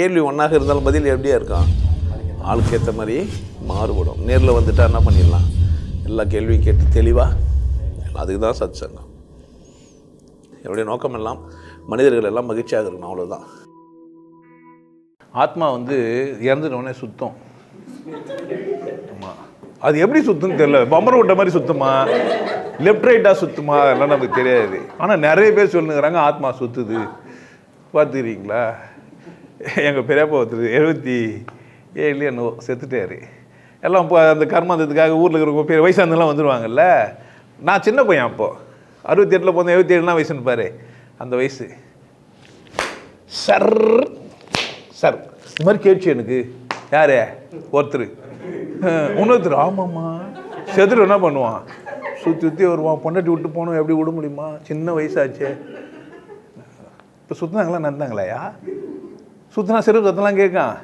கேள்வி ஒன்றாக இருந்தாலும் பதில் எப்படியா இருக்கும்? ஆளுக்கு ஏற்ற மாதிரி மாறுபடும். நேரில் வந்துட்டா என்ன பண்ணிடலாம்? எல்லா கேள்வியும் கேட்டு தெளிவாக அதுக்கு தான் சத் சங்கம் என்னுடைய நோக்கம் எல்லாம் மனிதர்கள் எல்லாம் மகிழ்ச்சியாக இருக்கணும் அவ்வளோதான் ஆத்மா வந்து இறந்துட்டோடனே சுத்தம். ஆமாம் அது எப்படி சுத்துன்னு தெரியல. பம்பரம் விட்ட மாதிரி சுத்தமா? லெஃப்ட் ரைட்டாக சுத்தமா? அதெல்லாம் நமக்கு தெரியாது. ஆனால் நிறைய பேர் சொல்லுங்கிறாங்க ஆத்மா சுத்துது. பார்த்துக்கிறீங்களா? எங்கள் பெரியப்பா ஒருத்தர் எழுபத்தி ஏழு என்னவோ செத்துட்டார். எல்லாம் இப்போ அந்த கர்மாந்தத்துக்காக ஊரில் இருக்கிறவங்க பேர் வயசானதெல்லாம் வந்துடுவாங்கல்ல நான் சின்ன பையன் அப்போது அறுபத்தி எட்டில் போன எழுபத்தி ஏழுலாம் வயசுன்னு பாரு அந்த வயசு. Sir sir. இந்த மாதிரி கேட்சி எனக்கு. யார்? ஒருத்தர். இன்னொருத்தர். ஆமாம்மா. செத்துட்டு என்ன பண்ணுவான்? சுற்றி சுற்றி வருவான். பொண்டாட்டி விட்டு போகணும். எப்படி விட முடியுமா? சின்ன வயசாச்சே. இப்போ சுற்றினாங்களா நடந்தாங்களாயா சுற்றினா சிறு சத்தம்லாம் கேட்கான்.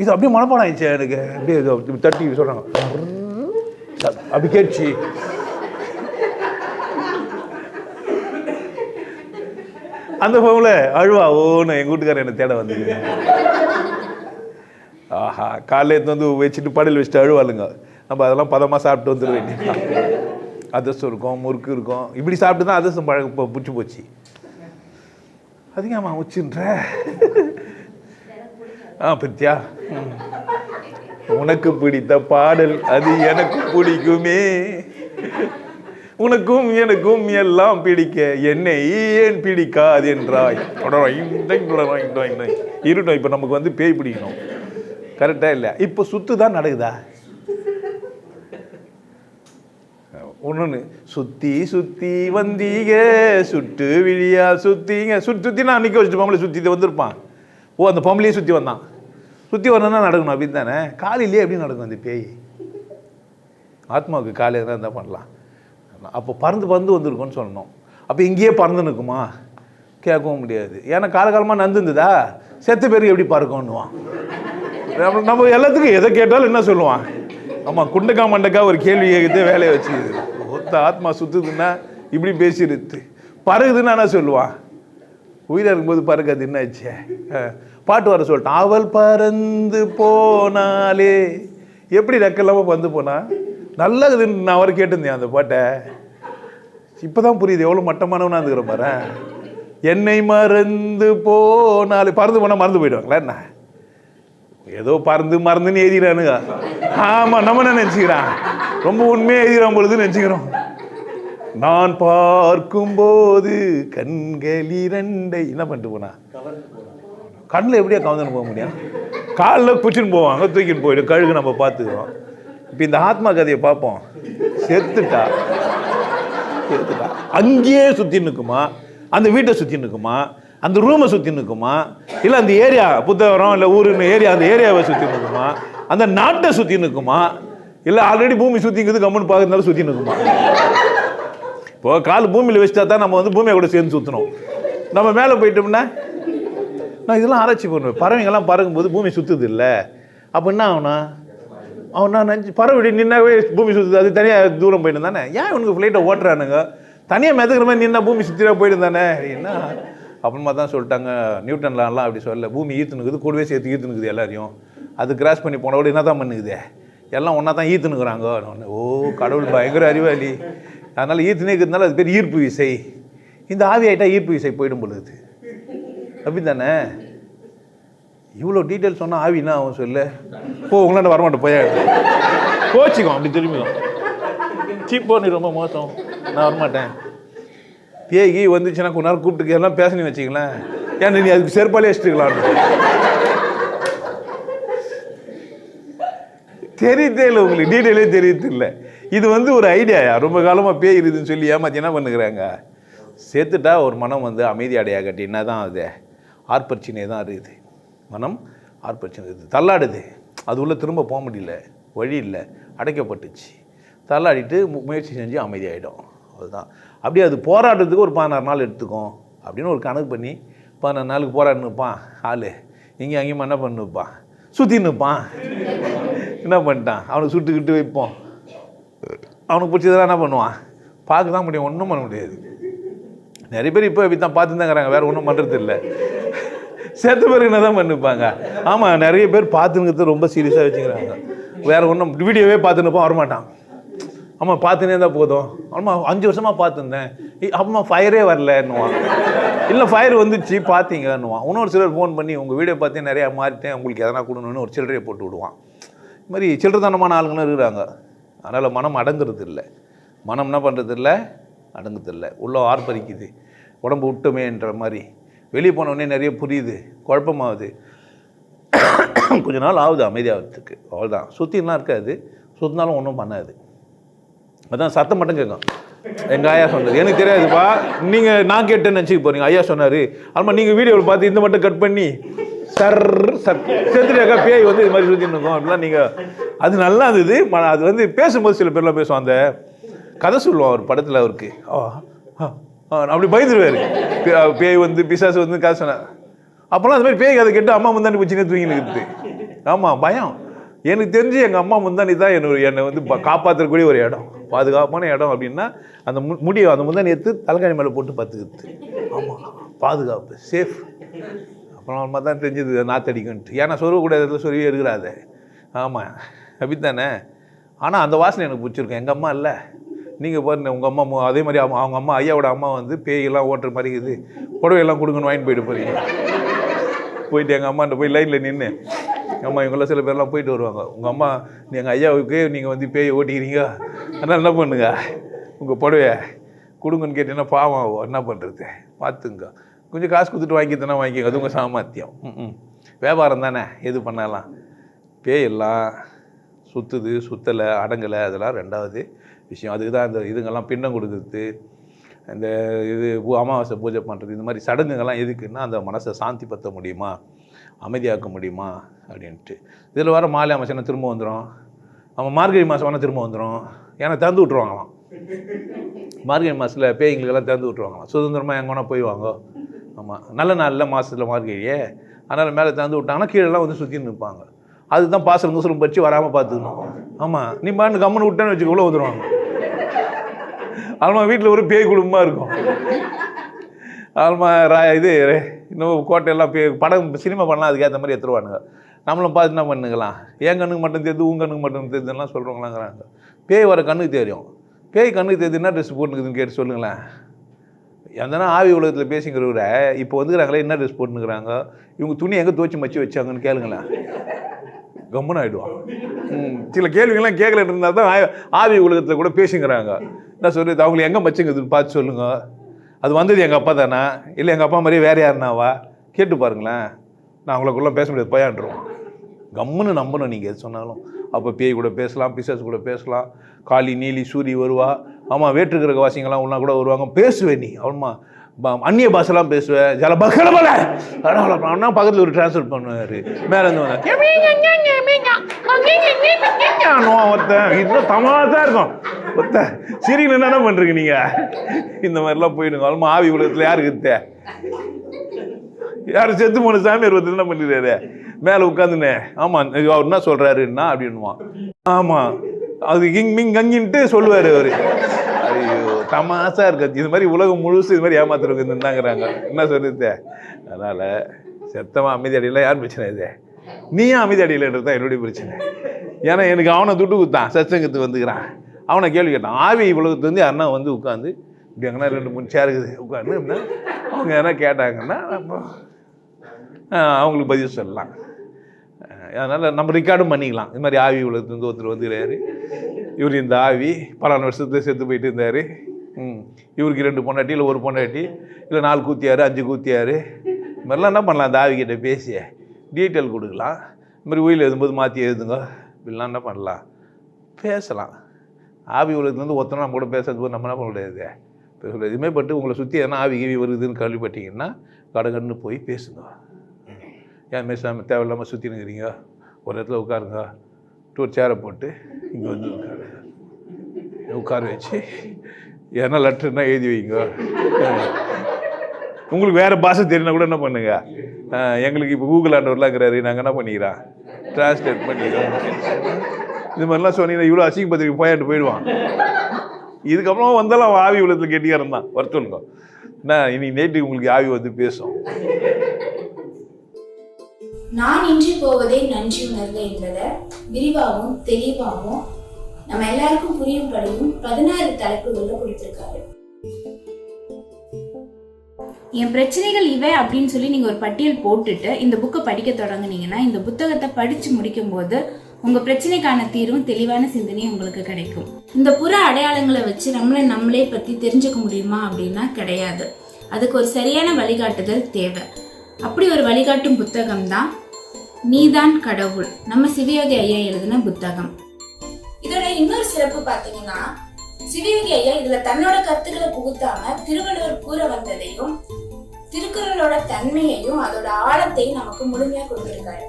இது அப்படியே மனப்பாடம் ஆயிடுச்சு எனக்கு. அப்படியே இது தட்டி சொல்கிறாங்க அப்படி கேட்டுச்சு. அந்த ஃபோனில் அழுவா ஓன்னு எங்கள் வீட்டுக்காரர் என்னை தேட வந்தது ஆஹா காலையில் எடுத்து வந்து வச்சுட்டு படையில் வச்சுட்டு அழுவாளுங்க. நம்ம அதெல்லாம் பதமாக சாப்பிட்டு வந்துடுவேன் வேண்டியது இருக்கும் முறுக்கு இருக்கும். இப்படி சாப்பிட்டு தான் அதிர்ஷ்டம் பழக இப்போ பிடிச்சி போச்சு. அதிகமா உச்சுன்ற ஆ பிரித்தியா உனக்கு பிடித்த பாடல் அது எனக்கு பிடிக்குமே. உனக்கும் எனக்கும் எல்லாம் பிடிக்க என்னை ஏன் பிடிக்காது என்றாய். இருட்டும் இப்போ நமக்கு வந்து பேய் பிடிக்கணும். கரெக்டாக இல்லை? இப்போ சுத்து தான் நடக்குதா? ஒன்று சுத்தி சுத்தி வந்தீங்க சுட்டு விழியா சுத்திங்க. சுற்றி சுத்தி நான் நிற்க வச்சுட்டு பொம்பளை சுற்றி வந்திருப்பான். ஓ அந்த பொம்பளையே சுற்றி வந்தான். சுற்றி வரணும்னா நடக்கணும் அப்படின்னு தானே? காலையிலேயே எப்படி நடக்கும் அந்த பேய்? ஆத்மாவுக்கு காலையில் தான் இருந்தால் பண்ணலாம்? அப்போ பறந்து பறந்து வந்திருக்கோன்னு சொல்லணும். அப்போ இங்கேயே பறந்து நிற்குமா? கேட்கவும் முடியாது. ஏன்னா காலகாலமாக நந்துருந்ததா செத்த பேருக்கு எப்படி பறக்கும்னுவான். நம்ம நம்ம எல்லாத்துக்கும் எதை கேட்டாலும் என்ன சொல்லுவான்? ஆமாம் குண்டக்கா மண்டக்கா ஒரு கேள்வி கேட்குது வேலையை வச்சுக்கிது. ஒத்த ஆத்மா சுத்துதுன்னா இப்படி பேசிடுது பறகுதுன்னா என்ன சொல்லுவான். உயிராக இருக்கும்போது பறக்காது என்ன ஆச்சு? பாட்டு வர சொல்லிட்டான். அவள் பறந்து போனாலே எப்படி ரெக்கல்லாமல் பறந்து போனா? நல்லதுன்னு நான் அவரை கேட்டிருந்தேன் அந்த பாட்டை. இப்போதான் புரியுது எவ்வளோ மட்டமானவனா இருந்துக்கிற பாரு. என்னை மறந்து போனாலே பறந்து போனால் மறந்து போயிடுவாங்களா என்ன? ஏதோ பறந்து மறந்துன்னு எழுதிறானுங்க ஆமாம் நம்ம என்ன நினச்சிக்கிறான்? ரொம்ப உண்மையாக எழுதிடாம பொழுது நினச்சிக்கிறோம். நான் பார்க்கும்போது கண்கள் இரண்டை என்ன பண்ணிட்டு போனா? கண்ணில் எப்படியா கவுந்துன்னு போக முடியும்? காலில் குச்சின்னு போவாங்க தூக்கின்னு போயிடும் கழுகு நம்ம பார்த்துக்கிறோம். இப்போ இந்த ஆத்மா கதையை பார்ப்போம். செத்துட்டா? செத்துட்டா? அங்கேயே சுற்றி நிற்குமா? அந்த வீட்டை சுற்றி நிற்குமா? அந்த ரூமை சுற்றி நிற்குமா? இல்லை அந்த ஏரியா புத்தகரம் இல்லை ஊருன்னு ஏரியா அந்த ஏரியாவை சுற்றி நிற்குமா? அந்த நாட்டை சுற்றி நிற்குமா? இல்லை ஆல்ரெடி பூமி சுற்றிங்கிறது கம்முன்னு பார்க்கறதுனால சுற்றி நிற்குமா இப்போ கால் பூமியில் வச்சுட்டா தான் நம்ம வந்து பூமியை கூட சேர்ந்து சுற்றணும் நம்ம மேலே போயிட்டோம்னா நான் இதெல்லாம் ஆராய்ச்சி பண்ணுவேன். பறவைங்கெல்லாம் பறக்கும்போது பூமி சுற்றுது இல்லை. அப்போ என்ன ஆகுனா அவன் நான் நினச்சி பறவை நின்னாவே பூமி சுற்றுது அது தனியாக தூரம் போயிட்டு தானே. ஏன் இவனுக்கு ஃப்ளைட்டை ஓட்டுறானுங்க? தனியாக மெதுக்கிற மாதிரி நின்னா பூமி சுற்றினா போயிட்டு தானே. என்ன? அப்புறமா தான் சொல்லிட்டாங்க. நியூட்டன்லாம்லாம் அப்படி சொல்லல. பூமி ஈர்த்துனுக்குது கூடவே சேர்த்து ஈர்த்துனுக்குது எல்லாரையும். அது கிராஸ் பண்ணி போனவோட என்ன தான் பண்ணுக்குது எல்லாம் ஒன்றா தான் ஈத்துனுக்குறாங்க. நான் ஓ கடவுள் பயங்கர அறிவாளி. அதனால் ஈர்த்துனே இருக்கிறதுனால அது பேர் ஈர்ப்பு விசை. இந்த ஆவி ஆகிட்டா ஈர்ப்பு விசை போயிடும் பொழுது. அப்படி தானே இவ்வளோ டீட்டெயில் சொன்னால் ஆவினா அவன் சொல்லு. போ உங்களாண்ட வரமாட்டேன் போய். கோச்சிக்கும் அப்படி திரும்பிக்கும் சீப்போ நீ ரொம்ப மோசம். நான் வரமாட்டேன். பேகி வந்துச்சுன்னா கொஞ்ச நேரம் கூப்பிட்டுக்கு எல்லாம் பேசணும்னு வச்சுக்கலாம் ஏன்னா நீ அதுக்கு செருப்பாலே வச்சுட்டுக்கலான்னு தெரியுதே இல்லை உங்களுக்கு? டீட்டெயிலே தெரியுது இல்லை இது வந்து ஒரு ஐடியாயா ரொம்ப காலமாக பேய் இருக்குதுன்னு சொல்லி ஏமாத்தி என்ன பண்ணுகிறாங்க? சேர்த்துட்டா ஒரு மனம் வந்து அமைதி அடையாகட்டி. என்ன தான் அது? ஆர்ப்பரிச்சினே தான் இருக்குது. மனம் ஆர்ப்பரிச்சினை இருக்குது. தள்ளாடுது. அது உள்ளே திரும்ப போக முடியல. வழி இல்லை. அடைக்கப்பட்டுச்சு. தள்ளாடிட்டு மு- முயற்சி செஞ்சு அமைதியாகிடும் அதுதான் அப்படியே அது போராடுறதுக்கு ஒரு பதினாறு நாள் எடுத்துக்கும் அப்படின்னு ஒரு கணக்கு பண்ணி பதினாறு நாளுக்கு போராடினுப்பான். ஆள். இங்கே அங்கேயுமா என்ன பண்ணுப்பான்? சுற்றி நிற்பான் என்ன பண்ணிட்டான்? அவனுக்கு சுட்டுக்கிட்டு வைப்போம். அவனுக்கு பிடிச்சதெல்லாம் என்ன பண்ணுவான்? பார்க்க தான் முடியும். ஒன்றும் பண்ண முடியாது. நிறைய பேர் இப்போ இப்படி தான் பார்த்துருந்தாங்கிறாங்க வேறு ஒன்றும் பண்ணுறது இல்லை. சேர்த்த பேர் என்ன தான் பண்ணிப்பாங்க? ஆமாம் நிறைய பேர் பார்த்துங்கிறது ரொம்ப சீரியஸாக வச்சுக்கிறாங்க. வேறு ஒன்றும் வீடியோவே பார்த்துன்னு வரமாட்டான். ஆமாம் பார்த்துனே தான் போதும். ஆமாம் அஞ்சு வருஷமாக பார்த்துருந்தேன். அம்மா ஃபயரே வரலன்னுவான். இல்லை ஃபயர் வந்துச்சு பார்த்தீங்கன்னுவான் இன்னொரு சிலர் ஃபோன் பண்ணி உங்கள் வீடியோ பார்த்தே நிறையா மாறிட்டேன். உங்களுக்கு எதனா கொடுணுன்னு ஒரு சில்லறையை போட்டு விடுவான். இது மாதிரி சில்லறதனமான ஆளுங்களும் இருக்கிறாங்க. அதனால் மனம் அடங்குறது இல்லை மனம் என்ன பண்ணுறது இல்லை அடங்குறது இல்லை உள்ள ஆர்ப்பரிக்குது. உடம்பு விட்டுமேன்ற மாதிரி. வெளியே போனவுடனே நிறைய புரியுது. குழப்பமாகுது. கொஞ்ச நாள் ஆகுது அமைதியாகிறதுக்கு. அவ்வளோதான் சுற்றிலாம் இருக்காது. சுற்றினாலும் ஒன்றும் பண்ணாது. அதான் சத்தம் மட்டும் கேட்கும். எங்கள் ஐயா சொன்னது. எனக்கு தெரியாதுப்பா. நீங்கள் நான் கேட்டேன்னு நினச்சிக்க போகிறீங்க ஐயா சொன்னார். அதுமாதிரி நீங்கள் வீடியோவில் பார்த்து இந்த மட்டும் கட் பண்ணி. Sir sir. செத்துரியாக்கா பேய் வந்து இது மாதிரி சுற்றின்னு இருக்கும். அப்படிலாம் நீங்கள் அது நல்லா இருந்தது. அது வந்து பேசும்போது சில பேர்லாம் பேசுவோம் அந்த கதை சொல்லுவோம் அவர் படத்தில் அவருக்கு. ஆ, ஆ, அப்படி பயந்துருவார் பேய் வந்து பிசாசு வந்து கதை சொன்னார் அப்போல்லாம் அது மாதிரி பேய் கதை கேட்டு அம்மா முந்தாண்டி பிடிச்சினே தூங்கின்னு இருக்குது ஆமாம் பயம். எனக்கு தெரிஞ்சு எங்கள் அம்மா முந்தாணி தான் என்னோட என்னை வந்து காப்பாற்றக்கூடிய ஒரு இடம். பாதுகாப்பான இடம் அப்படின்னா அந்த மு முடியும் அந்த முந்தாணி எடுத்து தலைக்காணி மேலே போட்டு பார்த்துக்கிறது ஆமாம் பாதுகாப்பு சேஃப் அப்புறமா தான் தெரிஞ்சது நாத்தடிக்குன்ட்டு ஏன்னா சொருவக்கூடிய இடத்துல சொருவி எடுக்கிறாத ஆமாம் அப்படித்தானே? ஆனால் அந்த வாசனை எனக்கு பிடிச்சிருக்கும் எங்கள் அம்மா இல்லை. நீங்கள் பாருங்க உங்கள் அம்மா அதே மாதிரி அவங்க அவங்க அம்மா ஐயாவோட அம்மா வந்து பேயெல்லாம் ஓட்டுற மாதிரி இருக்குது. புடவையெல்லாம் கொடுங்கன்னு வாங்கிட்டு போயிட்டு போகிறீங்க போயிட்டு எங்கள் அம்மாட்ட போய் லைனில் நின்று அம்மா இவங்களாம் சில பேர்லாம் போயிட்டு வருவாங்க. உங்கள் அம்மா எங்கள் ஐயாவுக்கு நீங்கள் வந்து பேயை ஓட்டிக்கிறீங்க. அதனால் என்ன பண்ணுங்க? உங்கள் புடவைய கொடுங்கன்னு கேட்டீங்கன்னா பாவம் என்ன பண்ணுறது பார்த்துங்க. கொஞ்சம் காசு கொடுத்துட்டு வாங்கித்தனா வாங்கிக்கோங்க. அது உங்கள் சாமர்த்தியம். ம், வியாபாரம் தானே? எது பண்ணலாம்? பேயெல்லாம் சுற்றுது சுத்தலை அடங்கலை அதெல்லாம் ரெண்டாவது விஷயம். அதுக்கு தான் இந்த இதுங்கெல்லாம் பின்னம் கொடுக்குறது. இந்த இது பூ- அமாவாசை பூஜை பண்ணுறது இந்த மாதிரி சடங்குகள்லாம் எதுக்குன்னா அந்த மனசை சாந்தி பற்ற முடியுமா? அமைதியாக்க முடியுமா? அப்படின்ட்டு. இதில் வர மாலை அமைச்சனா திரும்ப வந்துடும் அவன் மார்கழி மாதம் வேணால் திரும்ப வந்துடும் ஏன்னா திறந்து விட்ருவாங்களாம் மார்கழி மாதத்தில் பேய்ங்களுக்கெல்லாம் திறந்து விட்ருவாங்களாம் சுதந்திரமாக எங்கே வேணால் போய் வாங்க. ஆமாம் நல்ல நாளில் மாதத்தில் மார்கழியே அதனால் மேலே திறந்து விட்டாங்கன்னா கீழெல்லாம் வந்து சுற்றி நிற்பாங்க அதுதான் பாசல் குசலம் பறிச்சு வராமல் பார்த்துக்கணும். ஆமாம் நீ பாண்டு கம்முன்னு விட்டேன்னு வச்சுக்க உள்ள வந்துடுவாங்க ஆல்மா வீட்டில் ஒரு பேய் குடும்பமாக இருக்கும். ஆல்மா ரா இது இன்னும் கோட்டையெல்லாம் பேய் படம் சினிமா பண்ணலாம் அதுக்கேற்ற மாதிரி எடுத்துருவானுங்க. நம்மளும் பார்த்து என்ன பண்ணுங்களாம் என் கண்ணுக்கு மட்டும் தெரியுது உன் கண்ணுக்கு மட்டும் தெரியுதுலாம் சொல்கிறவங்களாங்கிறாங்க பேய் வர கண்ணுக்கு தெரியும். பேய் கண்ணுக்கு தெரியுது என்ன ட்ரெஸ் போட்டுக்குதுன்னு கேட்டு சொல்லுங்களேன். எந்தனா ஆவி உலகத்தில் பேசிக்கிறவர இப்போ வந்துக்கிறாங்களே என்ன ட்ரெஸ் போட்டுனுக்குறாங்க இவங்க துணி எங்கே துவச்சி மச்சி வச்சாங்கன்னு கேளுங்களேன். கம்முன்னு ஆகிடுவான் ம் சில கேள்விகள்லாம் கேட்கலன்னு இருந்தால் தான் ஆவி உலகத்தில் கூட பேசிக்கிறாங்க. என்ன சொல்கிறது அவங்களை எங்கே மச்சுங்குதுன்னு பார்த்து சொல்லுங்கள் அது வந்தது எங்கள் அப்பா தானா? இல்லை எங்கள் அப்பா மாதிரியே வேறு யாருனாவா? கேட்டு பாருங்களேன். நான் அவங்களுக்குள்ளே பேச முடியாது பயான்றோம் கம்முன்னு நம்பணும் நீங்கள் எது சொன்னாலும். அப்போ பேய் கூட பேசலாம் பிசாஸ் கூட பேசலாம். காளி நீலி சூரி வருவா. ஆமாம் வேற்றுக்கிற வாசிங்கெல்லாம் ஒன்றா கூட வருவாங்க. பேசுவேன் நீ. அவன்மா அந்நிய பாஷெல்லாம் பேசுவேன். ஜல பகலபல அண்ணா பக்கத்தில் ஒரு டிரான்ஸ்ஃபர் பண்ணுவார். மேலே இருந்து ஒருத்தன். இதெல்லாம் இதுதான் தான் இருக்கும். ஒருத்தன். சிரின்னு என்ன பண்ணுறீங்க நீங்கள் இந்த மாதிரிலாம் போயிடுங்க. அவ்வளோ ஆவி உலகத்தில் யாருக்கு தே யார் செத்து போன சாமி ஒருத்தர் என்ன பண்ணிடுறாரு மேலே உட்காந்துனே ஆமாம் அவர் என்ன சொல்கிறாருன்னா அப்படின்னுவான். ஆமாம் அது இங் மிங் கங்கின்ட்டு சொல்லுவார் அவர். ஐயோ தமாசா இருக்காது இது மாதிரி உலகம் முழுசு இது மாதிரி ஏமாத்துறவங்க இருந்தாங்கிறாங்க. என்ன சொல்லுது அதனால் செத்தமாக அமைதி அடியில் யார் பிரச்சனை இது? நீ அமைதி அடையிலன்றது தான் என்னுடைய பிரச்சனை. ஏன்னா எனக்கு அவனை துட்டு குத்தான் சச்சங்கத்து வந்துக்கிறான். அவனை கேள்வி கேட்டான் ஆவி உலகத்துலேருந்து அண்ணா வந்து உட்காந்து இப்படி எங்கன்னா ரெண்டு மூணு சேர் இருக்குது உட்காந்து அவங்க எதனா கேட்டாங்கன்னா அவங்களுக்கு பதில் சொல்லலாம். அதனால் நம்ம ரெக்கார்டும் பண்ணிக்கலாம். இது மாதிரி ஆவி உலகத்துலேருந்து ஒருத்தர் வந்துக்கிறாரு இவர் இந்த ஆவி பலான வருஷத்துல செத்து போயிட்டு இருந்தார். ம். இவருக்கு ரெண்டு பொண்டாட்டி இல்லை ஒரு பொண்டாட்டி இல்லை நாலு கூத்தியார் அஞ்சு கூத்தியார். இது மாதிரிலாம் என்ன பண்ணலாம்? அந்த ஆவிக்கிட்ட கிட்ட பேசி டீட்டெயில் கொடுக்கலாம். இது மாதிரி உயில் எழுதும்போது மாற்றி எழுதுங்க. இப்படிலாம் என்ன பண்ணலாம்? பேசலாம். ஆவி உலகத்துலேருந்து ஒருத்தனை நம்ம கூட பேசுறது போது நம்ம என்ன பண்ண முடியாது? பேச இதுமே பட்டு உங்களை சுற்றி எதனா ஆவி கீவி வருதுன்னு கேள்விப்பட்டீங்கன்னா கடகடன்னு போய் பேசுங்க. ஏன் பேசாமல் தேவையில்லாமல் சுற்றி நிற்கிறீங்க ஒரு இடத்துல உட்காருங்க. டூர் சேரை போட்டு இங்கே வந்து உட்காருங்க. உட்கார வச்சு எதனா லெட்டர்னா எழுதி வைங்க. உங்களுக்கு வேறு பாஷை தெரியுனா கூட என்ன பண்ணுங்க? எங்களுக்கு இப்போ கூகுள் ஆண்டவர்லாங்கிறாரு நாங்கள் என்ன பண்ணிக்கிறோம்? டிரான்ஸ்லேட் பண்ணிக்கிறோம். இது மாதிரிலாம் சொன்னீங்கன்னா இவ்வளோ அசிங்க பத்திரிக்கை போயாண்டு போயிடுவான். இதுக்கப்புறம் வந்தாலும் அவன் ஆவி உள்ளத்தில் கெட்டிக்காரன் தான். வருத்தம் என்ன இனி நேற்று உங்களுக்கு ஆவி வந்து பேசும். நான் இன்றி போவதே நன்றி உணர்வு என்றதை விரிவாகவும் தெளிவாகவும் நம்ம எல்லாருக்கும் புரியும்படியும் பதினாறு தலைப்புகளில் கொடுத்திருக்காரு. என் பிரச்சனைகள் இவை அப்படின்னு சொல்லி நீங்கள் ஒரு பட்டியல் போட்டுட்டு இந்த புக்கை படிக்க தொடங்குனீங்கன்னா இந்த புத்தகத்தை படித்து முடிக்கும்போது உங்கள் பிரச்சனைக்கான தீர்வும் தெளிவான சிந்தனையும் உங்களுக்கு கிடைக்கும். இந்த புற அடையாளங்களை வச்சு நம்மளை நம்மளே பற்றி தெரிஞ்சுக்க முடியுமா அப்படின்னா கிடையாது. அதுக்கு ஒரு சரியான வழிகாட்டுதல் தேவை. அப்படி ஒரு வழிகாட்டும் புத்தகம் தான் நீதான் கடவுள். நம்ம சிவயோகி ஐயா எழுதின புத்தகம். இதோட இன்னொரு சிறப்பு பார்த்தீங்கன்னா சிவயோகி ஐயா இதுல தன்னோட கருத்துக்களை புகுத்தாம திருவள்ளுவர் கூற வந்ததையும் திருக்குறளோட தன்மையையும் அதோட ஆழத்தையும் நமக்கு முழுமையா கொடுத்திருக்காரு.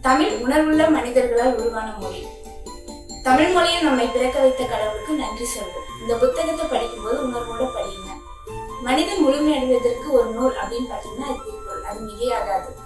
தமிழ் உணர்வுள்ள மனிதர்களால் உருவான மொழி. தமிழ் மொழியை நம்மை பிறக்க வைத்த கடவுளுக்கு நன்றி சொல்வோம். இந்த புத்தகத்தை படிக்கும்போது உணர்வோட படியுங்க. மனிதன் முழுமையடைவதற்கு ஒரு நூல் அப்படின்னு பார்த்தீங்கன்னா அது திருக்குறள் அது மிகையாகாது